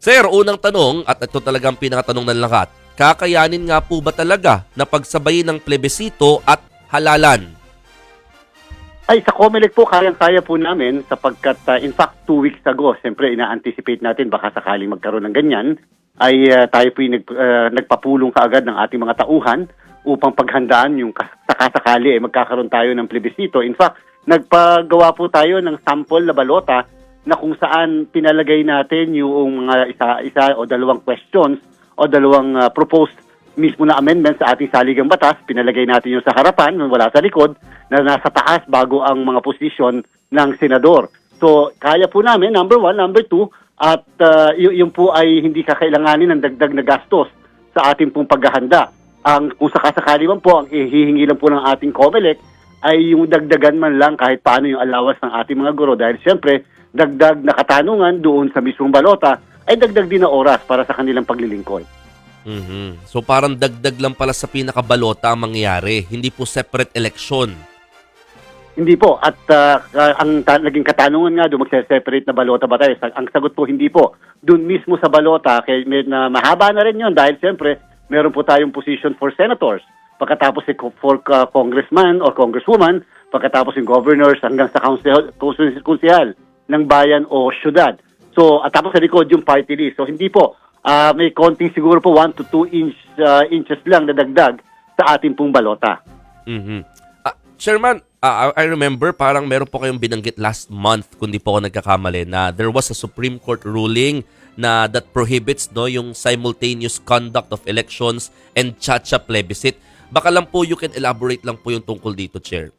Sir, unang tanong, at ito talagang pinakatanong ng lahat, kakayanin nga po ba talaga na pagsabayin ng plebisito at halalan? Ay, sa Comelec po, kayang-kaya po namin sapagkat uh, in fact, two weeks ago, siyempre ina-anticipate natin baka sakaling magkaroon ng ganyan, ay uh, tayo po nag, uh, nagpapulong kaagad ng ating mga tauhan upang paghandaan yung kas- sakasakali eh, magkakaroon tayo ng plebisito. In fact, nagpagawa po tayo ng sample na balota na kung saan pinalagay natin yung mga isa-isa o dalawang questions o dalawang uh, proposed mismo na amendment sa ating saligang batas, pinalagay natin yung sa harapan, wala sa likod, na nasa taas bago ang mga posisyon ng senador. So, kaya po namin, number one, number two, at uh, y- po ay hindi kakailanganin ng dagdag na gastos sa ating pong paghahanda. Ang kung sakasakali man po, ang ihihingi lang po ng ating COMELEC ay yung dagdagan man lang kahit paano yung alawas ng ating mga guro dahil siyempre dagdag na katanungan doon sa mismong balota ay dagdag din na oras para sa kanilang paglilingkod. Mhm. So parang dagdag lang pala sa pinakabalota ang mangyayari, hindi po separate election. Hindi po. At ah, ang ta- naging katanungan nga doon, magse-separate na balota ba tayo? Ang sagot po, hindi po. Doon mismo sa balota, kay, med- na mahaba na rin yun dahil siyempre, meron po tayong position for senators. Pagkatapos si for ah, congressman or congresswoman, pagkatapos yung governors hanggang sa council, council, ng bayan o syudad. So, at tapos sa likod yung party list. So, hindi po. Ah, may konting siguro po 1 to 2 inch, ah, inches lang na dagdag sa ating pong balota. Mhm. Ah, Chairman, I I remember parang meron po kayong binanggit last month kung di po ako nagkakamali na there was a Supreme Court ruling na that prohibits no yung simultaneous conduct of elections and chacha plebiscite. Baka lang po you can elaborate lang po yung tungkol dito, Chair.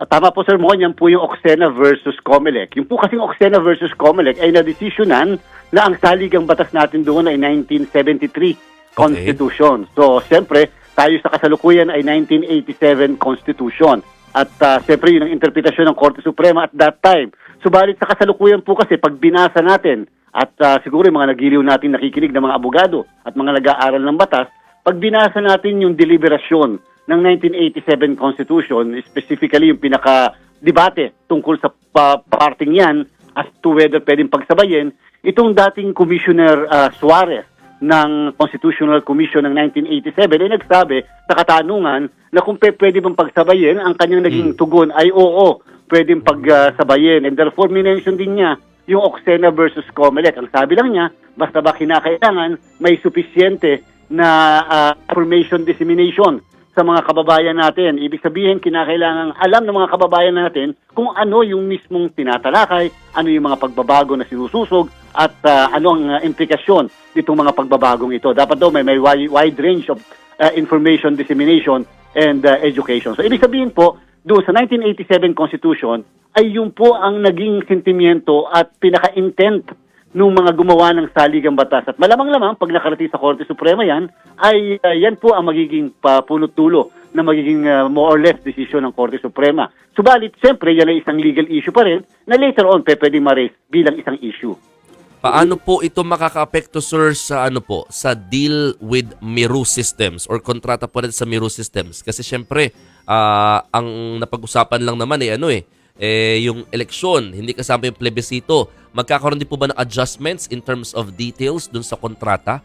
Ah, Tama po Sir Mon, yan po yung Oxena versus Comelec. Yung po kasing Oxena versus Comelec ay nadesisyonan na ang saligang batas natin doon ay 1973 Constitution. So, siyempre, tayo sa kasalukuyan ay 1987 Constitution. At uh, siyempre, yun ang interpretasyon ng Korte Suprema at that time. Subalit sa kasalukuyan po kasi, pag binasa natin, at ah, siguro yung mga nagiliw natin nakikinig ng mga abogado at mga nag-aaral ng batas, pag binasa natin yung deliberasyon ng 1987 Constitution, specifically yung pinaka-debate tungkol sa pa- parting yan as to whether pwedeng pagsabayin, itong dating Commissioner ah, Suarez ng Constitutional Commission ng 1987 ay nagsabi sa katanungan na kung pwede bang pagsabayin, ang kanyang naging tugon ay oo, pwedeng pagsabayin. And therefore, minention din niya yung Oxena versus Comelec. Ang sabi lang niya, basta ba kinakailangan may sufisyente na ah, information dissemination sa mga kababayan natin. Ibig sabihin, kinakailangan alam ng mga kababayan natin kung ano yung mismong tinatalakay, ano yung mga pagbabago na sinususog, at ah, ano ang ah, implikasyon nitong mga pagbabagong ito. Dapat daw may, may wide, range of ah, information dissemination and ah, education. So, ibig sabihin po, doon sa 1987 Constitution, ay yun po ang naging sentimiento at pinaka-intent nung mga gumawa ng saligang batas. At malamang-lamang, pag nakarating sa Korte Suprema yan, ay uh, yan po ang magiging papunot-tulo na magiging uh, more or less decision ng Korte Suprema. Subalit, siyempre, yan ay isang legal issue pa rin na later on pe pwede ma-raise bilang isang issue. Paano po ito makakaapekto, sir, sa ano po, sa deal with Miru Systems or kontrata po rin sa Miru Systems? Kasi syempre, ah, ang napag-usapan lang naman eh, ano eh, eh, yung eleksyon, hindi kasama yung plebisito. Magkakaroon din po ba ng adjustments in terms of details dun sa kontrata?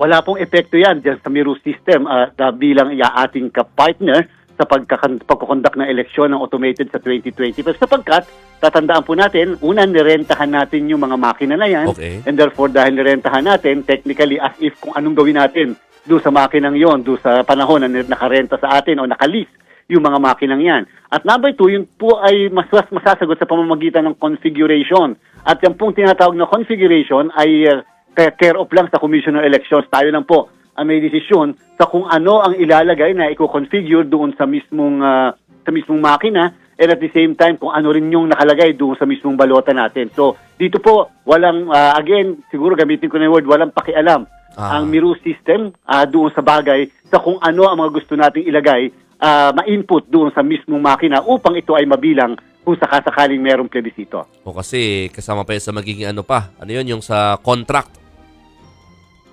Wala pong epekto yan dyan sa Miru system uh, bilang ya ating ka-partner sa pagkukondak ng eleksyon ng automated sa 2025 sapagkat tatandaan po natin, una nirentahan natin yung mga makina na yan Okay. and therefore dahil nirentahan natin, technically as if kung anong gawin natin doon sa makinang yon, doon sa panahon na nakarenta sa atin o nakalis yung mga makinang yan. At number two, yun po ay mas, mas masasagot sa pamamagitan ng configuration. At yung pong tinatawag na configuration ay uh, care of lang sa Commission of Elections. Tayo lang po ang may desisyon sa kung ano ang ilalagay na i-configure doon sa mismong ah, sa mismong makina and at the same time kung ano rin yung nakalagay doon sa mismong balota natin. So dito po walang ah, again siguro gamitin ko na yung word walang pakialam Ah. ang Miru system ah, doon sa bagay sa kung ano ang mga gusto nating ilagay ah, ma-input doon sa mismong makina upang ito ay mabilang kung sakasakaling merong plebisito. O kasi kasama pa yun sa magiging ano pa, ano yun, yung sa contract.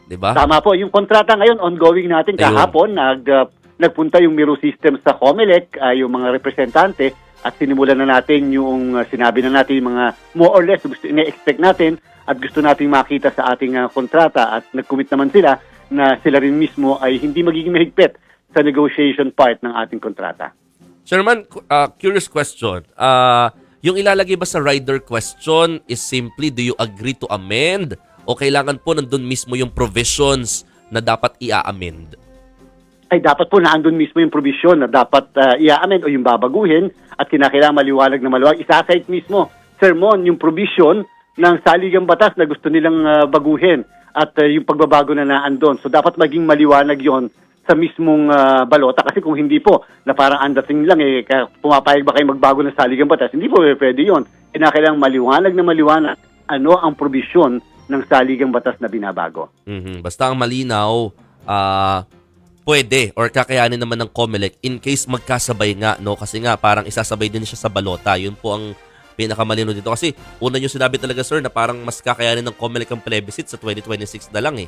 'Di ba? Tama po, yung kontrata ngayon ongoing natin Ayun. kahapon nag uh, nagpunta yung Miro System sa Comelec, uh, yung mga representante at sinimulan na natin yung uh, sinabi na natin yung mga more or less gusto ina-expect natin at gusto nating makita sa ating ah, kontrata at nag-commit naman sila na sila rin mismo ay hindi magiging mahigpit sa negotiation part ng ating kontrata. Cu- uh, curious question. Uh, yung ilalagay ba sa rider question is simply do you agree to amend o kailangan po nandun mismo yung provisions na dapat i-amend? ay dapat po naandun mismo yung provision na dapat uh, i-amend o yung babaguhin at kinakailangan maliwanag na maluwag. Isasite mismo, sermon, yung provision ng saligang batas na gusto nilang ah, baguhin at ah, yung pagbabago na naandun. So dapat maging maliwanag yon sa mismong ah, balota kasi kung hindi po na parang andating lang eh pumapayag ba kayo magbago ng saligang batas hindi po eh, pwede yon kinakailangan maliwanag na maliwanag ano ang provision ng saligang batas na binabago Mhm. Basta ang malinaw, ah pwede or kakayanin naman ng COMELEC in case magkasabay nga, no? Kasi nga, parang isasabay din siya sa balota. Yun po ang pinakamalino dito. Kasi una nyo sinabi talaga, sir, na parang mas kakayanin ng COMELEC ang plebiscite sa 2026 na lang eh.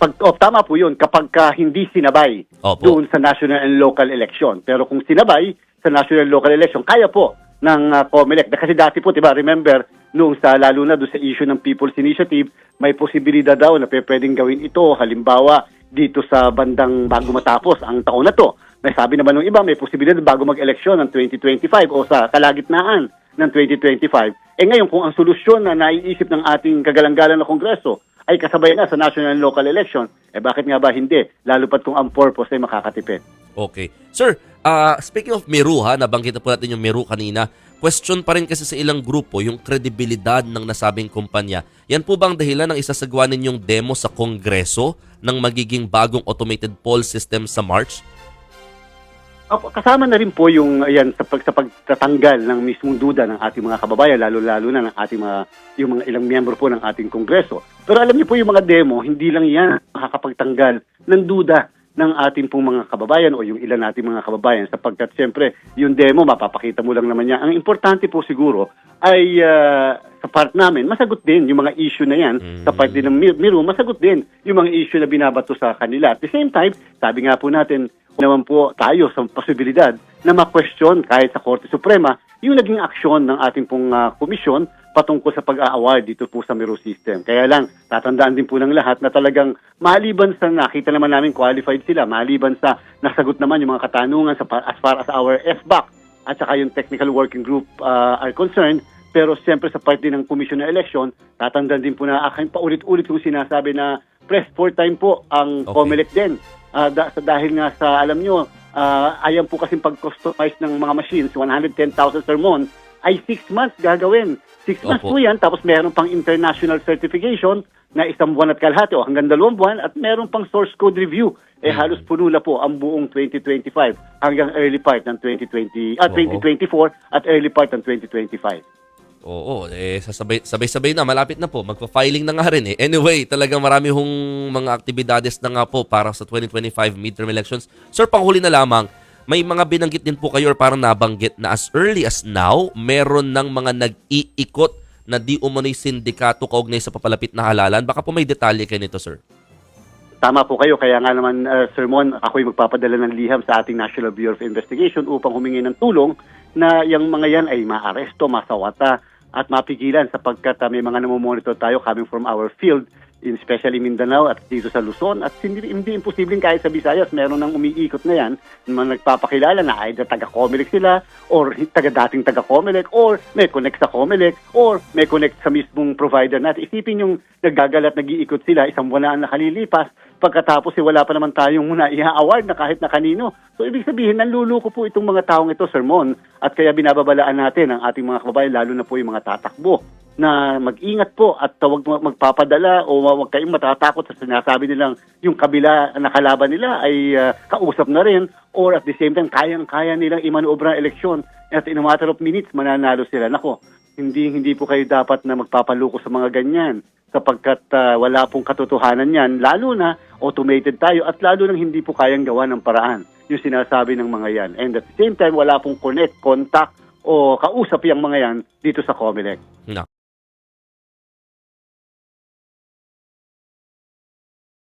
Pag oh, tama po yun kapag ka hindi sinabay Opo. doon sa national and local election. Pero kung sinabay sa national and local election, kaya po ng uh, COMELEC. Kasi dati po, 'di ba, remember noong sa lalo na doon sa issue ng People's Initiative, may posibilidad daw na pwedeng gawin ito halimbawa dito sa bandang bago matapos ang taon na to. May sabi naman ng iba, may posibilidad bago mag-eleksyon ng 2025 o sa kalagitnaan ng 2025. Eh ngayon, kung ang solusyon na naiisip ng ating kagalang-galang na Kongreso ay kasabay na sa national and local election, eh bakit nga ba hindi? Lalo pat kung ang purpose ay makakatipid. Okay. Sir, ah speaking of Meru ha, nabanggit na po natin yung Meru kanina. Question pa rin kasi sa ilang grupo yung kredibilidad ng nasabing kumpanya. Yan po bang dahilan ng isasagawa ninyong demo sa Kongreso ng magiging bagong automated poll system sa March? Kasama na rin po yung ayan sa, pag, sa pagtatanggal ng mismong duda ng ating mga kababayan, lalo-lalo na ng ating mga yung mga ilang miyembro po ng ating kongreso. Pero alam niyo po yung mga demo, hindi lang yan makakapagtanggal ng duda ng ating pong mga kababayan o yung ilan nating mga kababayan sapagkat siyempre yung demo mapapakita mo lang naman niya. Ang importante po siguro ay ah, sa part namin, masagot din yung mga issue na yan. Sa part din ng Mi- Miru, masagot din yung mga issue na binabato sa kanila. At the same time, sabi nga po natin, naman po tayo sa posibilidad na ma-question kahit sa Korte Suprema yung naging aksyon ng ating pong ah, komisyon patungkol sa pag-a-award dito po sa Miro System. Kaya lang, tatandaan din po ng lahat na talagang maliban sa nakita naman namin qualified sila, maliban sa nasagot naman yung mga katanungan sa, as far as our SBAC at saka yung technical working group ah, are concerned, pero siyempre sa part din ng Commission na Election, tatandaan din po na akin paulit-ulit kong sinasabi na press for time po ang Okay. COMELEC din. Ah, da- sa- dahil nga sa, alam nyo, ah, ayan po kasing pag-customize ng mga machines, 110,000 sermon, ay 6 months gagawin. 6 months Opo. po yan, tapos meron pang international certification na isang buwan at kalahati o hanggang dalawang buwan at meron pang source code review. Eh halos puno na po ang buong 2025 hanggang early part ng 2020 ah, Oo. 2024 at early part ng 2025. Oo, eh sasabay, sabay-sabay na, malapit na po. Magpa-filing na nga rin eh. Anyway, talagang marami hong mga aktibidades na nga po para sa 2025 midterm elections. Sir, panghuli na lamang, may mga binanggit din po kayo or parang nabanggit na as early as now, meron ng mga nag-iikot na di umano'y sindikato kaugnay sa papalapit na halalan. Baka po may detalye kayo nito, sir. Tama po kayo, kaya nga naman, uh, Sir Mon, ako'y magpapadala ng liham sa ating National Bureau of Investigation upang humingi ng tulong na yung mga yan ay maaresto, masawata, at mapigilan sapagkat uh, may mga namomonitor tayo coming from our field, especially Mindanao at dito sa Luzon. At hindi, hindi imposibleng kahit sa Visayas, meron nang umiikot na yan, mga nagpapakilala na either taga-Comelec sila, or taga-dating taga-Comelec, or may connect sa Comelec, or may connect sa mismong provider natin. Isipin yung naggagalat, nag-iikot sila, isang buwan na nakalilipas, pagkatapos eh, wala pa naman tayong muna i-award na kahit na kanino. So ibig sabihin, nanluluko po itong mga taong ito, Sermon, at kaya binababalaan natin ang ating mga kababayan, lalo na po yung mga tatakbo na mag-ingat po at tawag magpapadala o huwag kayong matatakot sa sinasabi nilang yung kabila na kalaban nila ay ah, kausap na rin or at the same time kayang-kaya nilang imanobra ang eleksyon at in a matter of minutes mananalo sila. Nako, hindi hindi po kayo dapat na magpapaluko sa mga ganyan sapagkat ah, wala pong katotohanan yan lalo na automated tayo at lalo nang hindi po kayang gawa ng paraan yung sinasabi ng mga yan. And at the same time, wala pong connect, contact o kausap yung mga yan dito sa Comelec. Na.